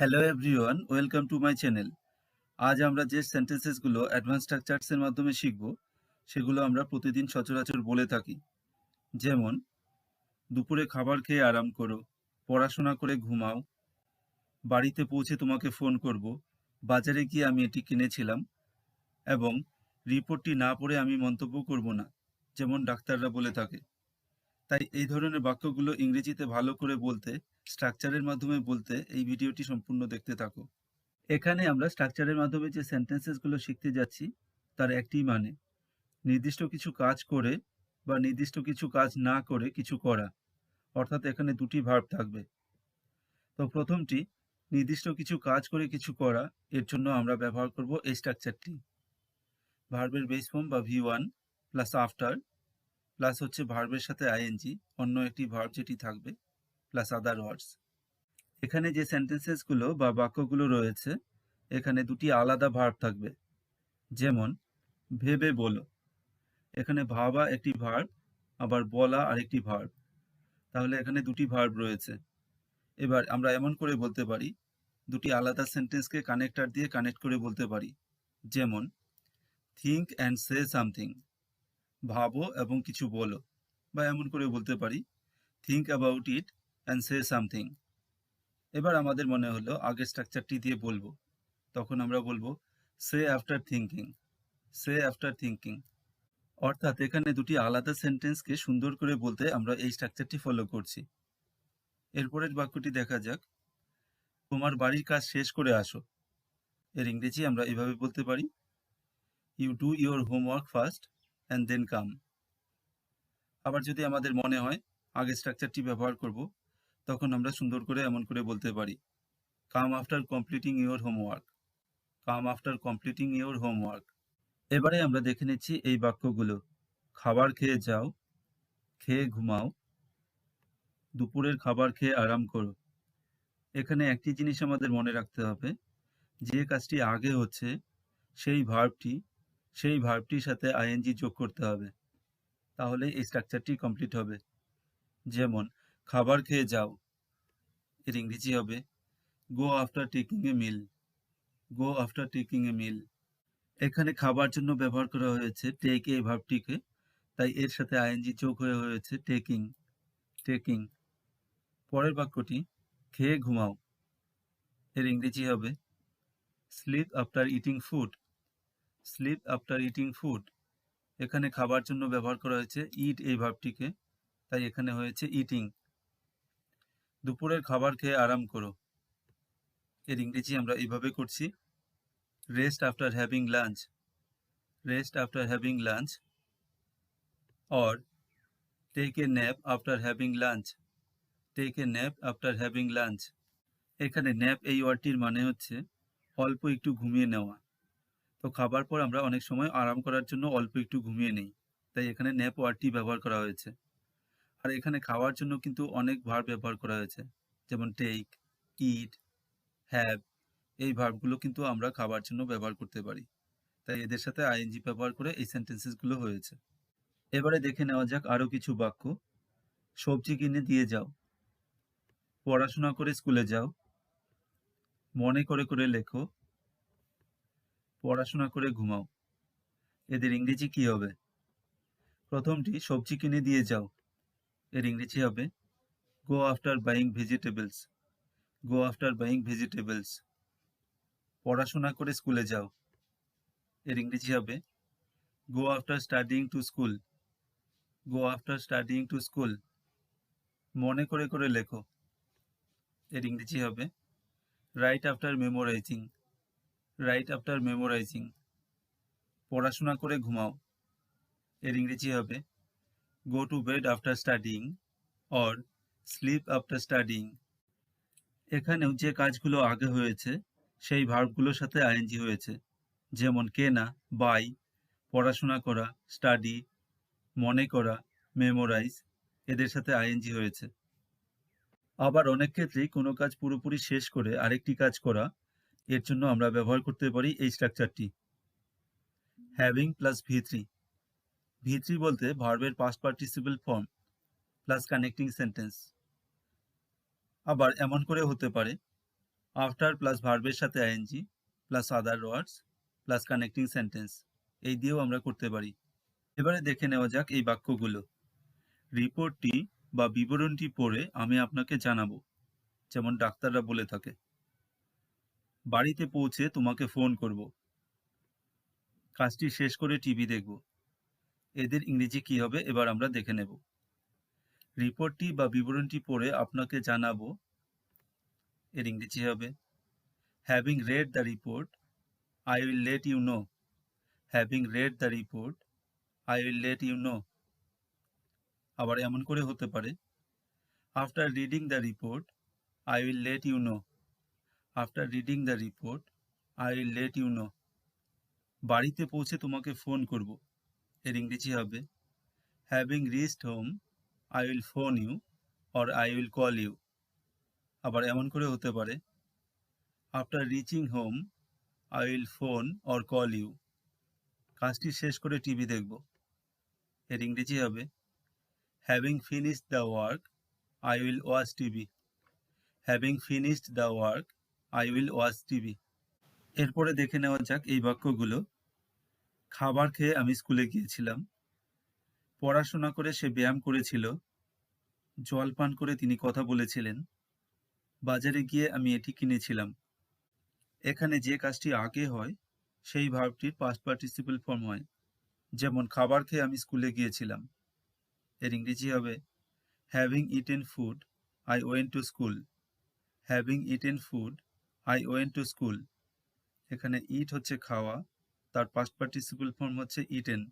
Hello everyone welcome to my channel আজ আমরা যে সেন্টেন্সেসগুলো অ্যাডভান্স স্ট্রাকচার্সের মাধ্যমে শিখব, সেগুলো আমরা প্রতিদিন সচরাচর বলে থাকি। যেমন, দুপুরে খাবার খেয়ে আরাম করো, পড়াশোনা করে ঘুমাও, বাড়িতে পৌঁছে তোমাকে ফোন করব, বাজারে গিয়ে আমি এটি কিনেছিলাম, এবং রিপোর্টটি না পড়ে আমি মন্তব্য করব না, যেমন ডাক্তাররা বলে থাকে। তাই এই ধরনের বাক্যগুলো ইংরেজিতে ভালো করে বলতে স্ট্রাকচারের মাধ্যমে বলতে এই ভিডিওটি সম্পূর্ণ দেখতে থাকো। এখানে আমরা স্ট্রাকচারের মাধ্যমে যে সেন্টেন্সেসগুলো শিখতে যাচ্ছি, তার একটি মানে নির্দিষ্ট কিছু কাজ করে বা নির্দিষ্ট কিছু কাজ না করে কিছু করা, অর্থাৎ এখানে দুটি ভার্ব থাকবে। তো প্রথমটি, নির্দিষ্ট কিছু কাজ করে কিছু করা, এর জন্য আমরা ব্যবহার করব এই স্ট্রাকচারটি ভার্বের বেস ফর্ম বা V one plus after plus হচ্ছে ভার্বের সাথে আইএনজি অন্য একটি ভার্ব যেটি থাকবে প্লাস আদার ওয়ার্ডস এখানে যে সেন্টেন্সেসগুলো বা বাক্যগুলো রয়েছে, এখানে দুটি আলাদা ভার্ব থাকবে। যেমন, ভেবে বলো। এখানে ভাবা একটি ভার্ব আবার বলা আরেকটি ভার্ব তাহলে এখানে দুটি ভার্ব রয়েছে। এবার আমরা এমন করে বলতে পারি, দুটি আলাদা সেন্টেন্সকে কানেক্টার দিয়ে কানেক্ট করে বলতে পারি। যেমন থিঙ্ক অ্যান্ড সে সামথিং ভাবো এবং কিছু বলো বা এমন করে বলতে পারি। Think about it and say something এবার আমাদের মনে হলো আগের স্ট্রাকচারটি দিয়ে বলব। তখন আমরা বলব say after thinking say after thinking অর্থাৎ এখানে দুটি আলাদা সেন্টেন্সকে সুন্দর করে বলতে আমরা এই স্ট্রাকচারটি ফলো করছি। এরপরের বাক্যটি দেখা যাক। তোমার বাড়ির কাজ শেষ করে আসো। এর ইংরেজি আমরা এভাবে বলতে পারি। You do your homework first and then come আবার যদি আমাদের মনে হয়, আগে স্ট্রাকচারটি ব্যবহার করব, তখন আমরা সুন্দর করে এমন করে বলতে পারি come after completing your homework come after completing your homework এবারে আমরা দেখে নিচ্ছি এই বাক্যগুলো, খাবার খেয়ে যাও, খেয়ে ঘুমাও, দুপুরের খাবার খেয়ে আরাম করো। এখানে একটি জিনিস আমাদের মনে রাখতে হবে, যে কাজটি আগে হচ্ছে, সেই ভার্বটি সেই ভার্বটির সাথে আইএনজি যোগ করতে হবে। তাহলে এই স্ট্রাকচারটি কমপ্লিট হবে। যেমন, খাবার খেয়ে যাও। এর ইংরেজি হবে go after taking a meal go after taking a meal এখানে খাবার জন্য ব্যবহার করা হয়েছে টেক এই ভার্বটিকে তাই এর সাথে আইএনজি যোগ হয়ে হয়েছে টেকিং টেকিং পরের বাক্যটি, খেয়ে ঘুমাও। এর ইংরেজি হবে sleep after eating food sleep after eating food এখানে খাবার জন্য ব্যবহার করা হয়েছে ইট এই ভাবটিকে। তাই এখানে হয়েছে ইটিং দুপুরের খাবার খেয়ে আরাম করো। এর ইংরেজি আমরা এইভাবে করছি। Rest after having lunch rest after having lunch or take a nap after having lunch take a nap after having lunch এখানে ন্যাপ এই ওয়ার্ডটির মানে হচ্ছে অল্প একটু ঘুমিয়ে নেওয়া। তো খাবার পর আমরা অনেক সময় আরাম করার জন্য অল্প একটু ঘুমিয়ে নেই। তাই এখানে ন্যাপ ওয়ার্ডটি ব্যবহার করা হয়েছে। আর এখানে খাওয়ার জন্য কিন্তু অনেক ভার্ব ব্যবহার করা হয়েছে। যেমন টেক ইট হ্যাভ এই ভার্বগুলো কিন্তু আমরা খাবার জন্য ব্যবহার করতে পারি। তাই এদের সাথে আইএনজি ব্যবহার করে এই সেন্টেন্সেসগুলো হয়েছে। এবারে দেখে নেওয়া যাক আরও কিছু বাক্য। সবজি কিনে দিয়ে যাও। পড়াশোনা করে স্কুলে যাও। মনে করে করে লেখো। পড়াশোনা করে ঘুমাও। এদের ইংরেজি কি হবে? প্রথমটি সবজি কিনে দিয়ে যাও। এর ইংরেজি হবে go after buying vegetables go after buying vegetables পড়াশোনা করে স্কুলে যাও। এর ইংরেজি হবে go after studying to school go after studying to school মনে করে করে লেখো। এর ইংরেজি হবে write after memorising write after memorising পড়াশোনা করে ঘুমাও। এর ইংরেজি হবে go to bed after studying or sleep after studying এখানেও যে কাজগুলো আগে হয়েছে, সেই ভার্বগুলোর সাথে আইএনজি হয়েছে। যেমন কেনা বাই পড়াশোনা করা স্টাডি মনে করা মেমোরাইজ এদের সাথে আইএনজি হয়েছে। আবার অনেক ক্ষেত্রেই কোনো কাজ পুরোপুরি শেষ করে আরেকটি কাজ করা এর জন্য আমরা ব্যবহার করতে পারি এই স্ট্রাকচারটি having plus V three V three বলতে ভার্বের past participle form plus connecting sentence আবার এমন করে হতে পারে আফটার প্লাস ভার্বের সাথে ING plus other words plus connecting sentence এই দিয়েও আমরা করতে পারি। এবারে দেখে নেওয়া যাক এই বাক্যগুলো। রিপোর্টটি বা বিবরণটি পড়ে আমি আপনাকে জানাব, যেমন ডাক্তাররা বলে থাকে। বাড়িতে পৌঁছে তোমাকে ফোন করব। কাজটি শেষ করে টিভি দেখব। এদের ইংরেজি কি হবে এবার আমরা দেখে নেব। রিপোর্টটি বা বিবরণটি পড়ে আপনাকে জানাব এর ইংরেজি হবে। Having read the report I will let you know having read the report I will let you know আবার এমন করে হতে পারে। After reading the report I will let you know after reading the report I will let you know বাড়িতে পৌঁছে তোমাকে phone করব। এর ইংরেজি হবে having reached home I will phone you or I will call you আবার এমন করে হতে পারে after reaching home I will phone or call you কাজটি শেষ করে টিভি দেখব। এর ইংরেজি হবে having finished the work I will watch TV having finished the work I will watch TV. এরপরে দেখে নেওয়া যাক এই বাক্যগুলো। খাবার খেয়ে আমি স্কুলে গিয়েছিলাম। পড়াশোনা করে সে ব্যায়াম করেছিল। জল পান করে তিনি কথা বলেছিলেন। বাজারে গিয়ে আমি এটি কিনেছিলাম। এখানে যে কাজটি আগে হয়, সেই ভার্বটির পাস্ট পার্টিসিপেল ফর্ম হয়। যেমন, খাবার খেয়ে আমি স্কুলে গিয়েছিলাম। এর ইংরেজি হবে having it eaten food I went to school having eaten food I went to school এখানে ইট হচ্ছে খাওয়া, তার পাস্ট পার্টিসিপেল ফর্ম হচ্ছে ইটেন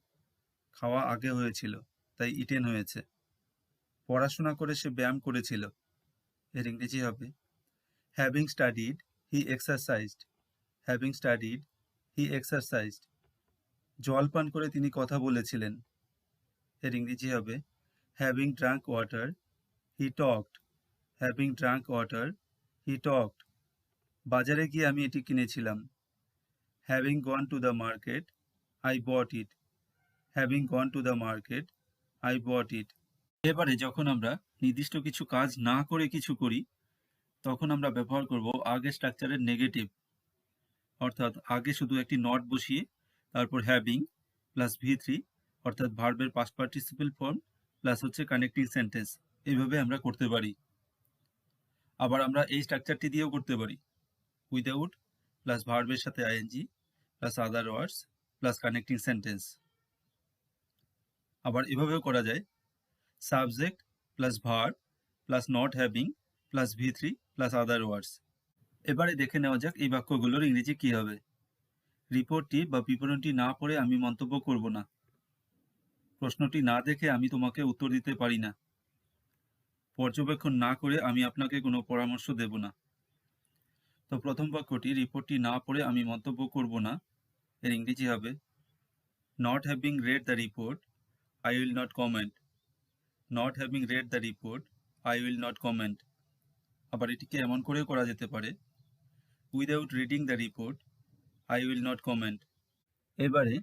খাওয়া আগে হয়েছিল, তাই ইটেন হয়েছে। পড়াশোনা করে সে ব্যায়াম করেছিল। এর ইংরেজি হবে। Having studied he exercised having studied he exercised জল পান করে তিনি কথা বলেছিলেন। এর ইংরেজি হবে। Having drunk water he talked having drunk water he talked বাজারে গিয়ে আমি এটি কিনেছিলাম। Having gone to the market I bought it having gone to the market I bought it এবারে যখন আমরা নির্দিষ্ট কিছু কাজ না করে কিছু করি, তখন আমরা ব্যবহার করব আগে স্ট্রাকচারের নেগেটিভ অর্থাৎ আগে শুধু একটি নট বসিয়ে, তারপর হ্যাভিং প্লাস ভি থ্রি অর্থাৎ ভার্বের পাস্ট পার্টিসিপেল ফর্ম প্লাস হচ্ছে কানেক্টিং সেন্টেন্স এইভাবে আমরা করতে পারি। আবার আমরা এই স্ট্রাকচারটি দিয়েও করতে পারি। উইদাউট প্লাস ভার্বের সাথে ING plus other words plus connecting sentence আবার এভাবেও করা যায়। Subject plus verb plus not having plus V three plus other words এবারে দেখে নেওয়া যাক এই বাক্যগুলোর ইংরেজি কি হবে। রিপোর্টটি বা বিবরণটি না পড়ে আমি মন্তব্য করব না। প্রশ্নটি না দেখে আমি তোমাকে উত্তর দিতে পারি না। পর্যবেক্ষণ না করে আমি আপনাকে কোনো পরামর্শ দেব না। তো প্রথম বাক্যটি রিপোর্টটি না পড়ে আমি মন্তব্য করব না। এর ইংরেজি হবে not having read the report I will not comment not having read the report I will not comment আবার এটিকে এমন করেও করা যেতে পারে without reading the report I will not comment এবারে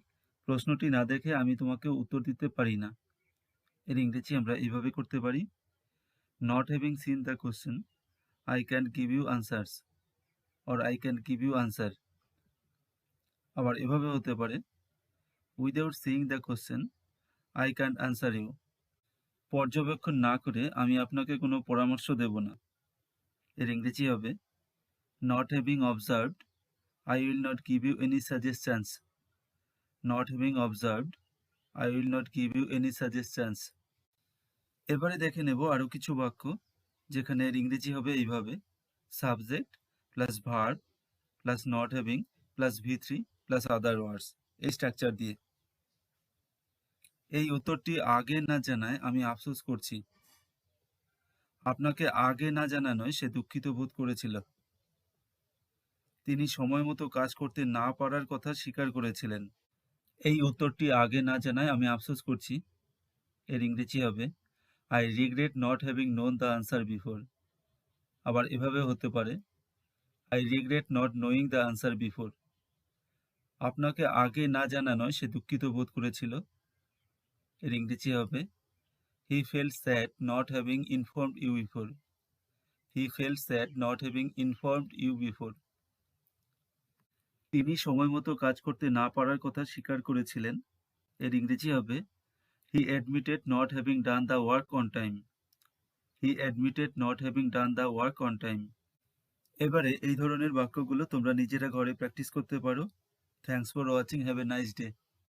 প্রশ্নটি না দেখে আমি তোমাকে উত্তর দিতে পারি না। এর ইংরেজি আমরা এইভাবে করতে পারি not having seen the question I can give you answers or I can give you answer আবার এভাবে হতে পারে without seeing the question I can answer you পর্যবেক্ষণ না করে আমি আপনাকে কোনো পরামর্শ দেব না। এর ইংরেজি হবে not having observed I will not give you any suggestions not having observed I will not give you any suggestions এবারে দেখে নেব আরও কিছু বাক্য, যেখানে এর ইংরেজি হবে এইভাবে subject plus verb plus not having plus V three plus other words এই স্ট্রাকচার দিয়ে। এই উত্তরটি আগে না জানায় আমি আফসোস করছি। আপনাকে আগে না জানানোয় সে দুঃখিত বোধ করেছিল। তিনি সময় মতো কাজ করতে না পারার কথা স্বীকার করেছিলেন। এই উত্তরটি আগে না জানায় আমি আফসোস করছি। এর ইংরেজি হবে I regret not having known the answer before আবার এভাবে হতে পারে I regret not knowing the answer before আপনাকে আগে না জানানোয় সে দুঃখিত বোধ করেছিল। এর ইংরেজি হবে he felt sad not having informed you before he felt sad not having informed you before তিনি সময় মতো কাজ করতে না পারার কথা স্বীকার করেছিলেন। এর ইংরেজি হবে he admitted not having done the work on time he admitted not having done the work on time এবারে এই ধরনের বাক্যগুলো তোমরা নিজেরা ঘরে প্র্যাকটিস করতে পারো। Thanks for watching have a nice day